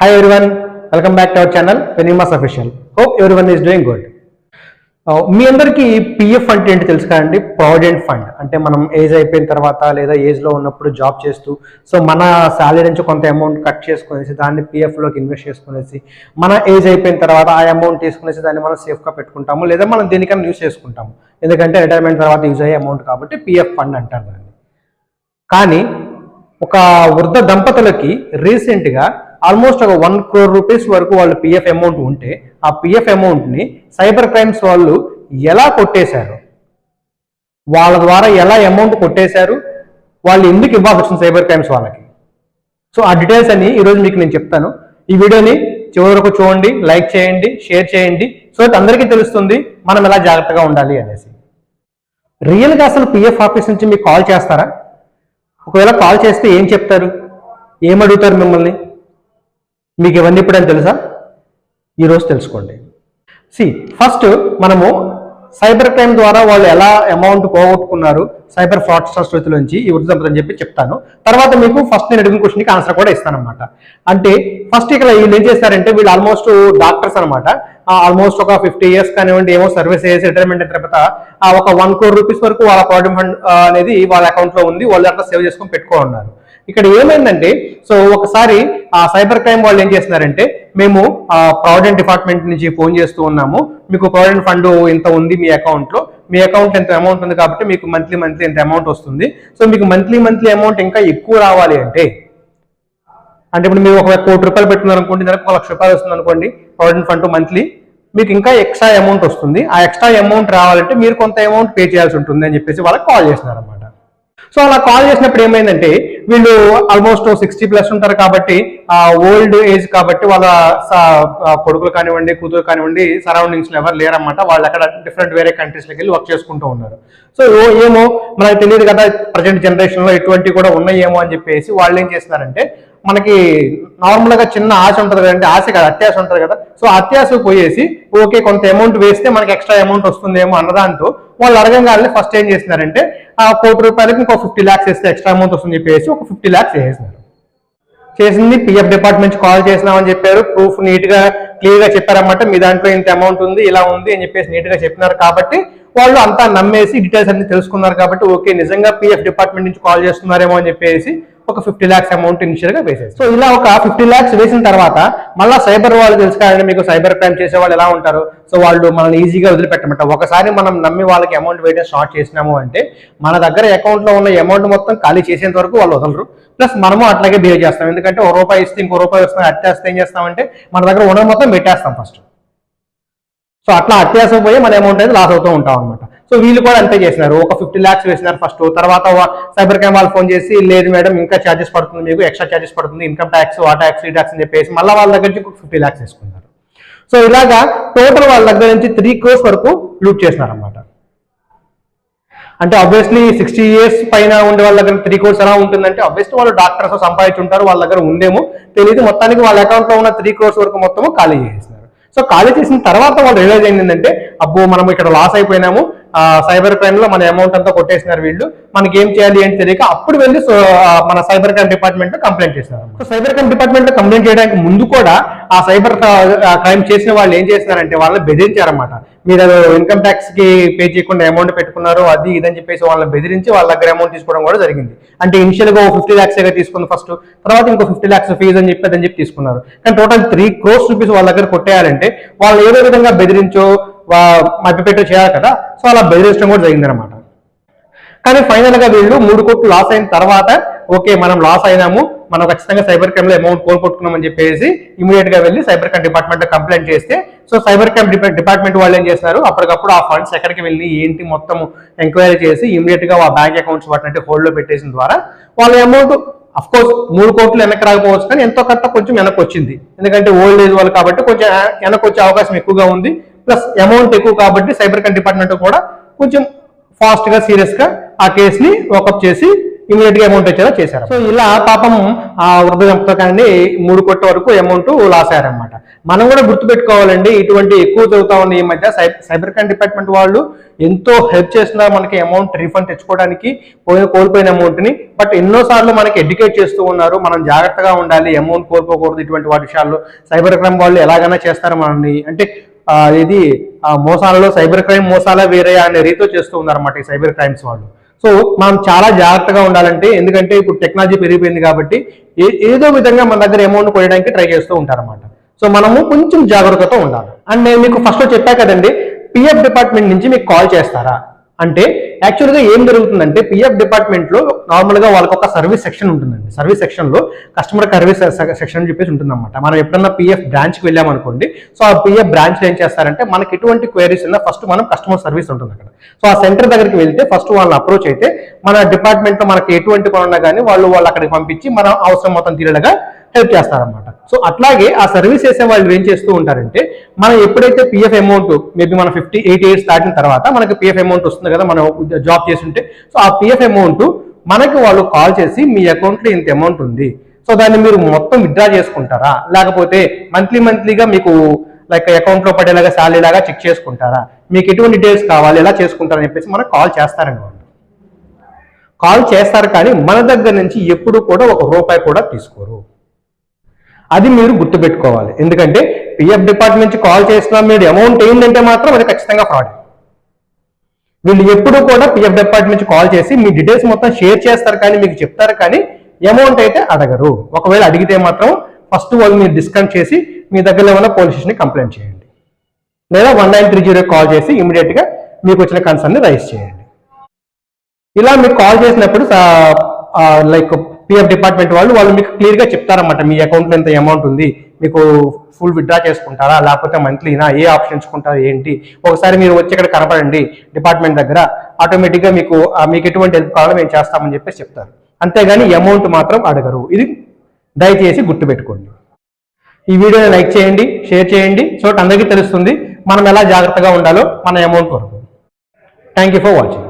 Hi everyone, welcome back to our channel పెనిమాస్ official hope everyone is doing good మీ అందరికీ PF అంటే ఏంటి తెలుసు కదండి? ప్రావిడెంట్ ఫండ్ అంటే మనం ఏజ్ అయిపోయిన తర్వాత లేదా ఏజ్లో ఉన్నప్పుడు జాబ్ చేస్తూ సో మన శాలరీ నుంచి కొంత అమౌంట్ కట్ చేసుకునేసి దాన్ని పిఎఫ్లోకి ఇన్వెస్ట్ చేసుకునేసి మన ఏజ్ అయిపోయిన తర్వాత ఆ అమౌంట్ తీసుకునేసి దాన్ని మనం సేఫ్గా పెట్టుకుంటాము లేదా మనం దేనికైనా యూజ్ చేసుకుంటాము. ఎందుకంటే రిటైర్మెంట్ తర్వాత యూజ్ అయ్యే అమౌంట్ కాబట్టి పిఎఫ్ ఫండ్ అంటారు దాన్ని. కానీ ఒక వృద్ధ దంపతులకి రీసెంట్గా ఆల్మోస్ట్ ఒక వన్ క్రోర్ రూపీస్ వరకు వాళ్ళు పిఎఫ్ అమౌంట్ ఉంటే ఆ పిఎఫ్ అమౌంట్ని సైబర్ క్రైమ్స్ వాళ్ళు ఎలా కొట్టేశారు? వాళ్ళ ద్వారా ఎలా అమౌంట్ కొట్టేశారు? వాళ్ళు ఎందుకు ఇవ్వాల్సి వచ్చింది సైబర్ క్రైమ్స్ వాళ్ళకి? సో ఆ డీటెయిల్స్ అని ఈరోజు మీకు నేను చెప్తాను. ఈ వీడియోని చివరి వరకు చూడండి లైక్ చేయండి షేర్ చేయండి సో దట్ అందరికీ తెలుస్తుంది మనం ఎలా జాగ్రత్తగా ఉండాలి అనేసి. రియల్గా అసలు పిఎఫ్ ఆఫీస్ నుంచి మీకు కాల్ చేస్తారా? ఒకవేళ కాల్ చేస్తే ఏం చెప్తారు? ఏం అడుగుతారు మిమ్మల్ని? మీకు ఇవన్నీ ఇప్పుడని తెలుసా ఈరోజు తెలుసుకోండి. సి ఫస్ట్ మనము సైబర్ క్రైమ్ ద్వారా వాళ్ళు ఎలా అమౌంట్ పోగొట్టుకున్నారు సైబర్ ఫ్రాడ్స్టర్స్ నుంచి ఈ వృద్ధి దంపతులు అని చెప్పి చెప్తాను. తర్వాత మీకు ఫస్ట్ నేను అడిగిన క్వశ్చన్కి ఆన్సర్ కూడా ఇస్తానమాట అంటే ఫస్ట్ ఇక్కడ వీళ్ళు ఏం చేస్తారంటే వీళ్ళు ఆల్మోస్ట్ డాక్టర్స్ అనమాట ఆల్మోస్ట్ ఒక ఫిఫ్టీ ఇయర్స్ కానివ్వండి ఏమో సర్వీస్ చేసి రిటైర్మెంట్ అయిన తర్వాత ఆ ఒక వన్ క్రోర్ రూపీస్ వరకు వాళ్ళ ప్రావిడెంట్ ఫండ్ అనేది వాళ్ళ అకౌంట్లో ఉంది వాళ్ళు అట్లా సేవ్ చేసుకొని పెట్టుకోనున్నారు. ఇక్కడ ఏమైందంటే సో ఒకసారి ఆ సైబర్ క్రైమ్ వాళ్ళు ఏం చేస్తున్నారంటే మేము ప్రావిడెంట్ డిపార్ట్మెంట్ నుంచి ఫోన్ చేస్తూ ఉన్నాము. మీకు ప్రావిడెంట్ ఫండ్ ఇంత ఉంది మీ అకౌంట్లో మీ అకౌంట్ ఎంత అమౌంట్ ఉంది కాబట్టి మీకు మంత్లీ మంత్లీ ఎంత అమౌంట్ వస్తుంది. సో మీకు మంత్లీ మంత్లీ అమౌంట్ ఇంకా ఎక్కువ రావాలి అంటే అంటే ఇప్పుడు మీరు ఒక కోటి రూపాయలు పెట్టుకున్నారు అనుకోండి దానికి ఒక లక్ష రూపాయలు వస్తుంది అనుకోండి ప్రావిడెంట్ ఫండ్ మంత్లీ మీకు ఇంకా ఎక్స్ట్రా అమౌంట్ వస్తుంది. ఆ ఎక్స్ట్రా అమౌంట్ రావాలంటే మీరు కొంత అమౌంట్ పే చేయాల్సి ఉంటుంది అని చెప్పేసి వాళ్ళకి కాల్ చేస్తున్నారు అనమాట సో అలా కాల్ చేసినప్పుడు ఏమైందంటే వీళ్ళు ఆల్మోస్ట్ సిక్స్టీ ప్లస్ ఉంటారు కాబట్టి ఓల్డ్ ఏజ్ కాబట్టి వాళ్ళ కొడుకులు కానివ్వండి కూతురు కానివ్వండి సరౌండింగ్స్లో ఎవరు లేరన్నమాట. వాళ్ళు అక్కడ డిఫరెంట్ వేరే కంట్రీస్లోకి వెళ్ళి వర్క్ చేసుకుంటూ ఉన్నారు. సో ఏమో మనకు తెలియదు కదా ప్రజెంట్ జనరేషన్లో ఎటువంటి కూడా ఉన్నాయేమో అని చెప్పేసి వాళ్ళు ఏం చేస్తున్నారంటే మనకి నార్మల్గా చిన్న ఆశ ఉంటుంది కదంటే ఆశ కాదు అత్యాశ ఉంటుంది కదా. సో అత్యాశ పోయేసి ఓకే కొంత అమౌంట్ వేస్తే మనకి ఎక్స్ట్రా అమౌంట్ వస్తుందేమో అన్నదాంతో వాళ్ళు అడగంగానే ఫస్ట్ ఏం చేసినారంటే ఆ కోటి రూపాయలకి ఇంకో ఫిఫ్టీ ల్యాక్స్ వేస్తే ఎక్స్ట్రా అమౌంట్ వస్తుంది చెప్పేసి ఒక ఫిఫ్టీ ల్యాక్స్ వేసేసినారు. చేసింది పిఎఫ్ డిపార్ట్మెంట్ కాల్ చేసినామని చెప్పారు. ప్రూఫ్ నీట్గా క్లియర్గా చెప్పారన్నమాట. మీ దాంట్లో ఇంత అమౌంట్ ఉంది ఇలా ఉంది అని చెప్పేసి నీట్గా చెప్పినారు కాబట్టి వాళ్ళు అంతా నమ్మేసి డీటెయిల్స్ అన్ని తెలుసుకున్నారు కాబట్టి ఓకే నిజంగా పిఎఫ్ డిపార్ట్మెంట్ నుంచి కాల్ చేస్తున్నారేమో అని చెప్పేసి ఒక ఫిఫ్టీ ల్యాక్స్ అమౌంట్ ఇనిషియల్గా వేసేది సో ఇలా ఒక ఫిఫ్టీ ల్యాక్స్ వేసిన తర్వాత మళ్ళీ సైబర్ వాళ్ళు తెలుసు కానీ మీకు సైబర్ క్రైమ్ చేసే వాళ్ళు ఎలా ఉంటారు? సో వాళ్ళు మనల్ని ఈజీగా వదిలిపెట్టమంట. ఒకసారి మనం నమ్మి వాళ్ళకి అమౌంట్ వేయడం స్టార్ట్ చేసినాము అంటే మన దగ్గర అకౌంట్లో ఉన్న అమౌంట్ మొత్తం ఖాళీ చేసేంత వరకు వాళ్ళు వదలరు. ప్లస్ మనము అట్లాగే బిహేవ్ చేస్తాం. ఎందుకంటే ఒక రూపాయి ఇస్తే ఇంకో రూపాయి వస్తుంది అట్టేస్తే ఏం చేస్తామంటే మన దగ్గర ఉన్న మొత్తం పెట్టేస్తాం ఫస్ట్ సో అట్లా అత్యాసం పోయి మన అమౌంట్ అయితే లాస్ అవుతూ ఉంటాం అనమాట సో వీళ్ళు కూడా అంతే చేసినారు. ఒక ఫిఫ్టీ ల్యాక్స్ వేసినారు ఫస్ట్ తర్వాత సైబర్ క్రైమ్ వాళ్ళు ఫోన్ చేసి లేదు మేడం ఇంకా ఛార్జెస్ పడుతుంది మీకు ఎక్స్ట్రా ఛార్జెస్ పడుతుంది ఇన్కమ్ ట్యాక్స్ ఆ ట్యాక్స్ ఈ ట్యాక్స్ అని చెప్పేసి మళ్ళీ వాళ్ళ దగ్గర నుంచి ఫిఫ్టీ ల్యాక్స్ వేసుకున్నారు. సో ఇలాగా టోటల్ వాళ్ళ దగ్గర నుంచి త్రీ క్రోర్స్ వరకు లూట్ చేసినారు అనమాట అంటే ఆబ్వియస్లీ సిక్స్టీ ఇయర్స్ పైన ఉండే వాళ్ళ దగ్గర త్రీ క్రోర్స్ ఎలా ఉంటుందంటే ఆబ్వియస్లీ వాళ్ళు డాక్టర్స్ సంపాదించుంటారు వాళ్ళ దగ్గర ఉందేమో తెలియదు మొత్తానికి వాళ్ళ అకౌంట్లో ఉన్న త్రీ క్రోర్స్ వరకు మొత్తము ఖాళీ చేసేసినారు. సో ఖాళీ చేసిన తర్వాత వాళ్ళు రియలైజ్ ఏంటంటే అబ్బో మనం ఇక్కడ లాస్ అయిపోయినాము. సైబర్ క్రైమ్లో మన అమౌంట్ అంతా కొట్టేసినారు వీళ్ళు. మనకి ఏం చేయాలి అని తెలియక అప్పుడు వెళ్ళి సో, మన సైబర్ క్రైమ్ డిపార్ట్మెంట్లో కంప్లైంట్ చేసినారు సో సైబర్ క్రైమ్ డిపార్ట్మెంట్లో కంప్లైంట్ చేయడానికి ముందు కూడా ఆ సైబర్ క్రైమ్ చేసిన వాళ్ళు ఏం చేస్తున్నారంటే వాళ్ళని బెదిరించారన్నమాట. మీరు ఇన్కమ్ ట్యాక్స్కి పే చేయకుండా అమౌంట్ పెట్టుకున్నారు అది ఇదని చెప్పేసి వాళ్ళని బెదిరించి వాళ్ళ దగ్గర అమౌంట్ తీసుకోవడం కూడా జరిగింది. అంటే ఇనిషియల్గా ఫిఫ్టీ ల్యాక్స్ తీసుకుంది ఫస్ట్ తర్వాత ఇంకో ఫిఫ్టీ ల్యాక్స్ ఫీజ్ అని చెప్పి అని చెప్పి తీసుకున్నారు. కానీ టోటల్ త్రీ క్రోర్స్ రూపీస్ వాళ్ళ దగ్గర కొట్టేయాలంటే వాళ్ళు ఏదో విధంగా బెదిరించో మభ్యపెట్టు చేయాలి కదా. సో అలా బెదిరించడం కూడా జరిగిందనమాట కానీ ఫైనల్గా వీళ్ళు మూడు కోట్లు లాస్ అయిన తర్వాత ఓకే మనం లాస్ అయినాము మనం ఖచ్చితంగా సైబర్ క్రైమ్లో అమౌంట్ కోల్పోట్టుకున్నామని చెప్పేసి ఇమీడియట్గా వెళ్ళి సైబర్ క్రైమ్ డిపార్ట్మెంట్ కంప్లైంట్ చేస్తే సో సైబర్ క్రైమ్ డిపార్ట్మెంట్ వాళ్ళు ఏం చేస్తారు అప్పటికప్పుడు ఆ ఫండ్స్ ఎక్కడికి వెళ్ళి ఏంటి మొత్తం ఎంక్వైరీ చేసి ఇమీడియట్గా ఆ బ్యాంక్ అకౌంట్స్ వాటిని హోల్డ్లో పెట్టేసిన ద్వారా వాళ్ళ అమౌంట్ అఫ్ కోర్స్ మూడు కోట్లు వెనక్కి రాకపోవచ్చు కానీ ఎంతో కొంత కొంచెం వెనక్కి వచ్చింది. ఎందుకంటే ఓల్డ్ ఏజ్ వాళ్ళు కాబట్టి కొంచెం వెనక్కి వచ్చే అవకాశం ఎక్కువగా ఉంది. ప్లస్ అమౌంట్ ఎక్కువ కాబట్టి సైబర్ క్రైమ్ డిపార్ట్మెంట్ కూడా కొంచెం ఫాస్ట్గా సీరియస్గా ఆ కేసుని వాకప్ చేసి ఇమీడియట్గా అమౌంట్ వచ్చేలా చేశారు. సో ఇలా పాపం ఆ వృద్ధ దంపతకాన్ని మూడు కోట్ల వరకు అమౌంట్ లాస్ అయ్యారనమాట మనం కూడా గుర్తుపెట్టుకోవాలండి ఇటువంటి ఎక్కువ చదువుతా ఉన్న ఈ మధ్య. సైబర్ క్రైమ్ డిపార్ట్మెంట్ వాళ్ళు ఎంతో హెల్ప్ చేస్తున్నారు మనకి అమౌంట్ రీఫండ్ తెచ్చుకోవడానికి పోయిన కోల్పోయిన అమౌంట్ని. బట్ ఎన్నోసార్లు మనకి ఎడ్యుకేట్ చేస్తూ ఉన్నారు మనం జాగ్రత్తగా ఉండాలి అమౌంట్ కోల్పోకూడదు ఇటువంటి వాటి విషయాల్లో. సైబర్ క్రైమ్ వాళ్ళు ఎలాగైనా చేస్తారు మనల్ని అంటే ఇది ఆ మోసాలలో సైబర్ క్రైమ్ మోసాలా వేరే అనే రీతిలో చేస్తూ ఉన్నారన్నమాట ఈ సైబర్ క్రైమ్స్ వాళ్ళు. సో మనం చాలా జాగ్రత్తగా ఉండాలంటే ఎందుకంటే ఇప్పుడు టెక్నాలజీ పెరిగిపోయింది కాబట్టి ఏ- ఏదో విధంగా మన దగ్గర అమౌంట్ కొనడానికి ట్రై చేస్తూ ఉంటారన్నమాట. సో మనము కొంచెం జాగ్రత్తతో ఉండాలి. అండ్ నేను మీకు ఫస్ట్ చెప్పా కదండి పిఎఫ్ డిపార్ట్మెంట్ నుంచి మీకు కాల్ చేస్తారా? అంటే యాక్చువల్గా ఏం జరుగుతుందంటే పిఎఫ్ డిపార్ట్మెంట్లో నార్మల్గా వాళ్ళకి ఒక సర్వీస్ సెక్షన్ ఉంటుందండి. సర్వీస్ సెక్షన్లో కస్టమర్ సర్వీస్ సెక్షన్ అని చెప్పేసి ఉంటుందన్నమాట. మనం ఎప్పుడన్నా పిఎఫ్ బ్రాంచ్కి వెళ్ళామనుకోండి సో ఆ పిఎఫ్ బ్రాంచ్లో ఏం చేస్తారంటే మనకి ఎటువంటి క్వైరీస్ ఉన్నా ఫస్ట్ మనం కస్టమర్ సర్వీస్ ఉంటుంది అక్కడ. సో ఆ సెంటర్ దగ్గరికి వెళ్తే ఫస్ట్ వాళ్ళని అప్రోచ్ అయితే మన డిపార్ట్మెంట్లో మనకి ఎటువంటి పని ఉన్నా కానీ వాళ్ళు వాళ్ళు అక్కడికి పంపించి మన అవసరం మొత్తం తీరేలాగా హెల్ప్ చేస్తారన్నమాట. సో అట్లాగే ఆ సర్వీస్ చేసే వాళ్ళు ఏం చేస్తూ ఉంటారంటే మనం ఎప్పుడైతే పిఎఫ్ అమౌంట్ మేబీ మన ఫిఫ్టీ ఎయిట్ ఇయర్స్ దాటిన తర్వాత మనకి పిఎఫ్ అమౌంట్ వస్తుంది కదా మనం జాబ్ చేస్తుంటే సో ఆ పిఎఫ్ అమౌంట్ మనకి వాళ్ళు కాల్ చేసి మీ అకౌంట్లో ఇంత అమౌంట్ ఉంది. సో దాన్ని మీరు మొత్తం విత్డ్రా చేసుకుంటారా? లేకపోతే మంత్లీ మంత్లీగా మీకు లైక్ అకౌంట్లో పడేలాగా శాలరీ లాగా చెక్ చేసుకుంటారా? మీకు ఎటువంటి డీటెయిల్స్ కావాలి? ఎలా చేసుకుంటారని చెప్పేసి మనకు కాల్ చేస్తారండి వాళ్ళు. కాల్ చేస్తారు కానీ మన దగ్గర నుంచి ఎప్పుడు కూడా ఒక రూపాయి కూడా తీసుకోరు. అది మీరు గుర్తుపెట్టుకోవాలి. ఎందుకంటే పిఎఫ్ డిపార్ట్మెంట్ నుంచి కాల్ చేసినా మీరు అమౌంట్ ఏంటంటే మాత్రం అది ఖచ్చితంగా ఫ్రాడ్ వీళ్ళు ఎప్పుడూ కూడా పిఎఫ్ డిపార్ట్మెంట్ నుంచి కాల్ చేసి మీ డీటెయిల్స్ మొత్తం షేర్ చేస్తారు కానీ మీకు చెప్తారు కానీ అమౌంట్ అయితే అడగరు. ఒకవేళ అడిగితే మాత్రం ఫస్ట్ వాళ్ళు మీరు డిస్కౌంట్ చేసి మీ దగ్గరలో ఉన్న పోలీస్ స్టేషన్ కంప్లైంట్ చేయండి. లేదా one nine three zero call చేసి ఇమీడియట్గా మీకు వచ్చిన కన్సర్న్ రైజ్ చేయండి. ఇలా మీరు కాల్ చేసినప్పుడు లైక్ పిఎఫ్ డిపార్ట్మెంట్ వాళ్ళు వాళ్ళు మీకు క్లియర్గా చెప్తారన్నమాట మీ అకౌంట్లో ఎంత అమౌంట్ ఉంది మీకు ఫుల్ విత్డ్రా చేసుకుంటారా లేకపోతే మంత్లీనా ఏ ఆప్షన్ ఎంచుకుంటారా ఏంటి? ఒకసారి మీరు వచ్చి ఇక్కడ కనపడండి డిపార్ట్మెంట్ దగ్గర ఆటోమేటిక్గా మీకు మీకు ఎటువంటి హెల్ప్ కావాలో మేము చేస్తామని చెప్పేసి చెప్తారు. అంతేగాని అమౌంట్ మాత్రం అడగరు. ఇది దయచేసి గుర్తుపెట్టుకోండి. ఈ వీడియోని లైక్ చేయండి షేర్ చేయండి సో అందరికీ తెలుస్తుంది. మనం ఎలా జాగ్రత్తగా ఉండాలో మన అమౌంట్ వరకు. Thank you for watching